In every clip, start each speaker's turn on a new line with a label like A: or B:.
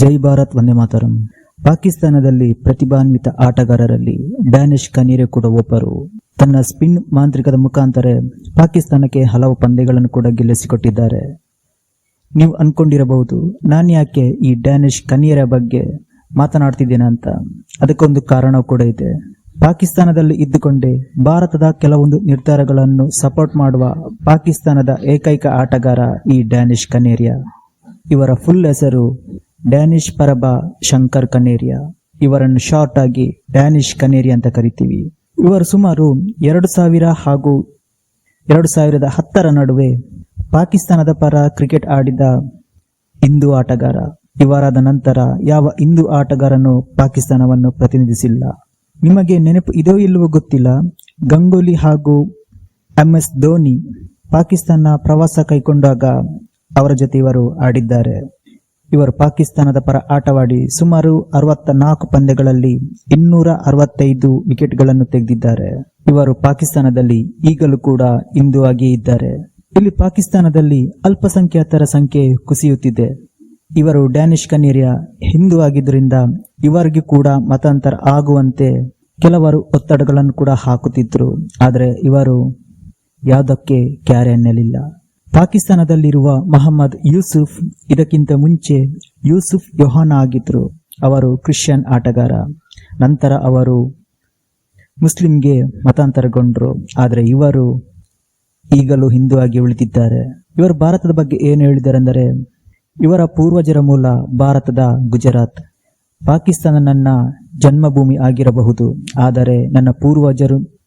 A: ಜೈ ಭಾರತ್, ವಂದೇ ಮಾತರಂ. ಪಾಕಿಸ್ತಾನದಲ್ಲಿ ಪ್ರತಿಭಾನ್ವಿತ ಆಟಗಾರರಲ್ಲಿ ಡ್ಯಾನಿಶ್ ಕನೀರೆ ಕೂಡ ಒಬ್ಬರು. ತನ್ನ ಸ್ಪಿನ್ ಮಾಂತ್ರಿಕದ ಮುಖಾಂತರ ಪಾಕಿಸ್ತಾನಕ್ಕೆ ಹಲವು ಪಂದ್ಯಗಳನ್ನು ಕೂಡ ಗೆಲ್ಲಿಸಿಕೊಟ್ಟಿದ್ದಾರೆ. ನೀವು ಅನ್ಕೊಂಡಿರಬಹುದು, ನಾನು ಯಾಕೆ ಈ ಡ್ಯಾನಿಶ್ ಕನಿಯರ ಬಗ್ಗೆ ಮಾತನಾಡ್ತಿದ್ದೇನೆ ಅಂತ. ಅದಕ್ಕೊಂದು ಕಾರಣ ಕೂಡ ಇದೆ. ಪಾಕಿಸ್ತಾನದಲ್ಲಿ ಇದ್ದುಕೊಂಡೇ ಭಾರತದ ಕೆಲವೊಂದು ನಿರ್ಧಾರಗಳನ್ನು ಸಪೋರ್ಟ್ ಮಾಡುವ ಪಾಕಿಸ್ತಾನದ ಏಕೈಕ ಆಟಗಾರ ಈ ಡ್ಯಾನಿಶ್ ಕನೇರಿಯಾ. ಇವರ ಫುಲ್ ಹೆಸರು ಡ್ಯಾನಿಶ್ ಪರಬಾ ಶಂಕರ್ ಕನೇರಿಯಾ. ಇವರನ್ನು ಶಾರ್ಟ್ ಆಗಿ ಡ್ಯಾನಿಶ್ ಕನೇರಿ ಅಂತ ಕರಿತೀವಿ. ಇವರು ಸುಮಾರು ಎರಡು ಸಾವಿರ ಹಾಗೂ ಎರಡು ಸಾವಿರದ ಹತ್ತರ ನಡುವೆ ಪಾಕಿಸ್ತಾನದ ಪರ ಕ್ರಿಕೆಟ್ ಆಡಿದ ಹಿಂದೂ ಆಟಗಾರ. ಇವರಾದ ನಂತರ ಯಾವ ಹಿಂದೂ ಆಟಗಾರನು ಪಾಕಿಸ್ತಾನವನ್ನು ಪ್ರತಿನಿಧಿಸಿಲ್ಲ. ನಿಮಗೆ ನೆನಪು ಇದೋ ಇಲ್ಲವೋ ಗೊತ್ತಿಲ್ಲ. ಗಂಗೂಲಿ ಹಾಗೂ ಎಂ ಎಸ್ ಧೋನಿ ಪಾಕಿಸ್ತಾನ ಪ್ರವಾಸ ಕೈಗೊಂಡಾಗ ಅವರ ಜೊತೆ ಇವರು ಆಡಿದ್ದಾರೆ. ಇವರು ಪಾಕಿಸ್ತಾನದ ಪರ ಆಟವಾಡಿ ಸುಮಾರು ಅರವತ್ತ ನಾಲ್ಕು ಪಂದ್ಯಗಳಲ್ಲಿ ಇನ್ನೂರ ಅರವತ್ತೈದು ವಿಕೆಟ್ಗಳನ್ನು ತೆಗೆದಿದ್ದಾರೆ. ಇವರು ಪಾಕಿಸ್ತಾನದಲ್ಲಿ ಈಗಲೂ ಕೂಡ ಇಂದು ಆಗಿಯೇ ಇದ್ದಾರೆ. ಇಲ್ಲಿ ಪಾಕಿಸ್ತಾನದಲ್ಲಿ ಅಲ್ಪಸಂಖ್ಯಾತರ ಸಂಖ್ಯೆ ಕುಸಿಯುತ್ತಿದೆ. ಇವರು ಡ್ಯಾನಿಶ್ ಕನೇರಿಯ ಹಿಂದೂ ಆಗಿದ್ದರಿಂದ ಇವರಿಗೆ ಕೂಡ ಮತಾಂತರ ಆಗುವಂತೆ ಕೆಲವರು ಒತ್ತಡಗಳನ್ನು ಕೂಡ ಹಾಕುತ್ತಿದ್ದರು. ಆದರೆ ಇವರು ಯಾವುದಕ್ಕೆ ಕ್ಯಾರೆ ಅನ್ನಲಿಲ್ಲ. ಪಾಕಿಸ್ತಾನದಲ್ಲಿರುವ ಮಹಮ್ಮದ್ ಯೂಸುಫ್, ಇದಕ್ಕಿಂತ ಮುಂಚೆ ಯೂಸುಫ್ ಯೋಹಾನ ಆಗಿದ್ರು. ಅವರು ಕ್ರಿಶ್ಚಿಯನ್ ಆಟಗಾರ. ನಂತರ ಅವರು ಮುಸ್ಲಿಂಗೆ ಮತಾಂತರಗೊಂಡ್ರು. ಆದರೆ ಇವರು ಈಗಲೂ ಹಿಂದೂ ಆಗಿ ಉಳಿದಿದ್ದಾರೆ. ಇವರು ಭಾರತದ ಬಗ್ಗೆ ಏನು ಹೇಳಿದರೆಂದರೆ, ಇವರ ಪೂರ್ವಜರ ಮೂಲ ಭಾರತದ ಗುಜರಾತ್. ಪಾಕಿಸ್ತಾನ ನನ್ನ ಜನ್ಮಭೂಮಿ ಆಗಿರಬಹುದು. ಆದರೆ ನನ್ನ ಪೂರ್ವಜರು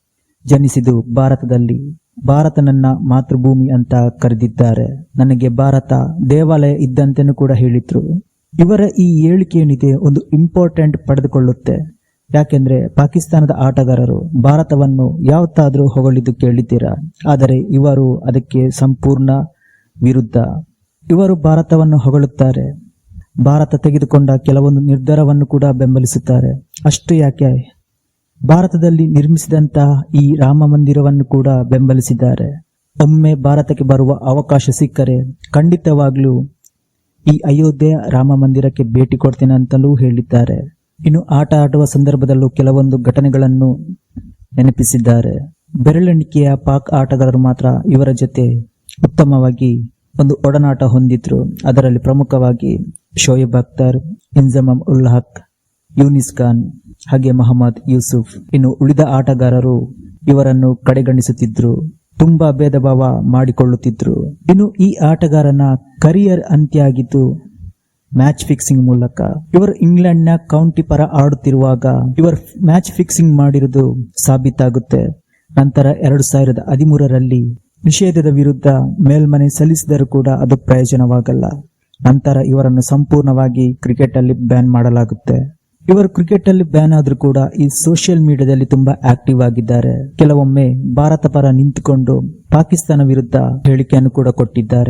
A: ಜನಿಸಿದು ಭಾರತದಲ್ಲಿ. ಭಾರತ ನನ್ನ ಮಾತೃಭೂಮಿ ಅಂತ ಕರೆದಿದ್ದಾರೆ. ನನಗೆ ಭಾರತ ದೇವಾಲಯ ಇದ್ದಂತೆನೂ ಕೂಡ ಹೇಳಿದ್ರು. ಇವರ ಈ ಹೇಳಿಕೆ ಏನಿದೆ ಒಂದು ಇಂಪಾರ್ಟೆಂಟ್ ಪಡೆದುಕೊಳ್ಳುತ್ತೆ. ಯಾಕೆಂದ್ರೆ ಪಾಕಿಸ್ತಾನದ ಆಟಗಾರರು ಭಾರತವನ್ನು ಯಾವತ್ತಾದರೂ ಹೊಗಳಿದ್ದು ಕೇಳಿದ್ದೀರಾ? ಆದರೆ ಇವರು ಅದಕ್ಕೆ ಸಂಪೂರ್ಣ ವಿರುದ್ಧ. ಇವರು ಭಾರತವನ್ನು ಹೊಗಳುತ್ತಾರೆ. ಭಾರತ ತೆಗೆದುಕೊಂಡ ಕೆಲವೊಂದು ನಿರ್ಧಾರವನ್ನು ಕೂಡ ಬೆಂಬಲಿಸುತ್ತಾರೆ. ಅಷ್ಟು ಯಾಕೆ? ಭಾರತದಲ್ಲಿ ನಿರ್ಮಿಸಿದಂತಹ ಈ ರಾಮ ಮಂದಿರವನ್ನು ಕೂಡ ಬೆಂಬಲಿಸಿದ್ದಾರೆ. ಒಮ್ಮೆ ಭಾರತಕ್ಕೆ ಬರುವ ಅವಕಾಶ ಸಿಕ್ಕರೆ ಖಂಡಿತವಾಗ್ಲೂ ಈ ಅಯೋಧ್ಯೆ ರಾಮ ಮಂದಿರಕ್ಕೆ ಭೇಟಿ ಕೊಡ್ತೇನೆ ಅಂತಲೂ ಹೇಳಿದ್ದಾರೆ. ಇನ್ನು ಆಟ ಆಡುವ ಸಂದರ್ಭದಲ್ಲೂ ಕೆಲವೊಂದು ಘಟನೆಗಳನ್ನು ನೆನಪಿಸಿದ್ದಾರೆ. ಬೆರಳೆಣಿಕೆಯ ಪಾಕ್ ಆಟಗಾರರು ಮಾತ್ರ ಇವರ ಜೊತೆ ಉತ್ತಮವಾಗಿ ಒಂದು ಒಡನಾಟ ಹೊಂದಿದ್ರು. ಅದರಲ್ಲಿ ಪ್ರಮುಖವಾಗಿ ಶೋಯಬ್ ಅಖ್ತರ್, ಇಂಜಮಮ್ ಉಲ್ ಹಕ್, ಯೂನಿಸ್ ಖಾನ್ ಹಾಗೆ ಮೊಹಮ್ಮದ್ ಯೂಸುಫ್. ಇನ್ನು ಉಳಿದ ಆಟಗಾರರು ಇವರನ್ನು ಕಡೆಗಣಿಸುತ್ತಿದ್ರು. ತುಂಬಾ ಭೇದ ಭಾವ ಮಾಡಿಕೊಳ್ಳುತ್ತಿದ್ರು. ಇನ್ನು ಈ ಆಟಗಾರನ ಕರಿಯರ್ ಅಂತ್ಯ ಆಗಿದ್ದು ಮ್ಯಾಚ್ ಫಿಕ್ಸಿಂಗ್ ಮೂಲಕ. ಇವರು ಇಂಗ್ಲೆಂಡ್ ಕೌಂಟಿ ಪರ ಆಡುತ್ತಿರುವಾಗ ಇವರು ಮ್ಯಾಚ್ ಫಿಕ್ಸಿಂಗ್ ಮಾಡಿರುವುದು ಸಾಬೀತಾಗುತ್ತೆ. ನಂತರ ಎರಡು ಸಾವಿರದ ಹದಿಮೂರರಲ್ಲಿ ನಿಷೇಧದ ವಿರುದ್ಧ ಮೇಲ್ಮನೆ ಸಲ್ಲಿಸಿದರೂ ಕೂಡ ಅದು ಪ್ರಯೋಜನವಾಗಲ್ಲ. ನಂತರ ಇವರನ್ನು ಸಂಪೂರ್ಣವಾಗಿ ಕ್ರಿಕೆಟ್ ಅಲ್ಲಿ ಬ್ಯಾನ್ ಮಾಡಲಾಗುತ್ತೆ. ಇವರು ಕ್ರಿಕೆಟ್ ಅಲ್ಲಿ ಬ್ಯಾನ್ ಆದ್ರೂ ಕೂಡ ಈ ಸೋಷಿಯಲ್ ಮೀಡಿಯಾದಲ್ಲಿ ತುಂಬಾ ಆಕ್ಟಿವ್ ಆಗಿದ್ದಾರೆ. ಕೆಲವೊಮ್ಮೆ ಭಾರತ ಪರ ನಿಂತುಕೊಂಡು ಪಾಕಿಸ್ತಾನ ವಿರುದ್ಧ ಹೇಳಿಕೆಯನ್ನು ಕೂಡ ಕೊಟ್ಟಿದ್ದಾರೆ.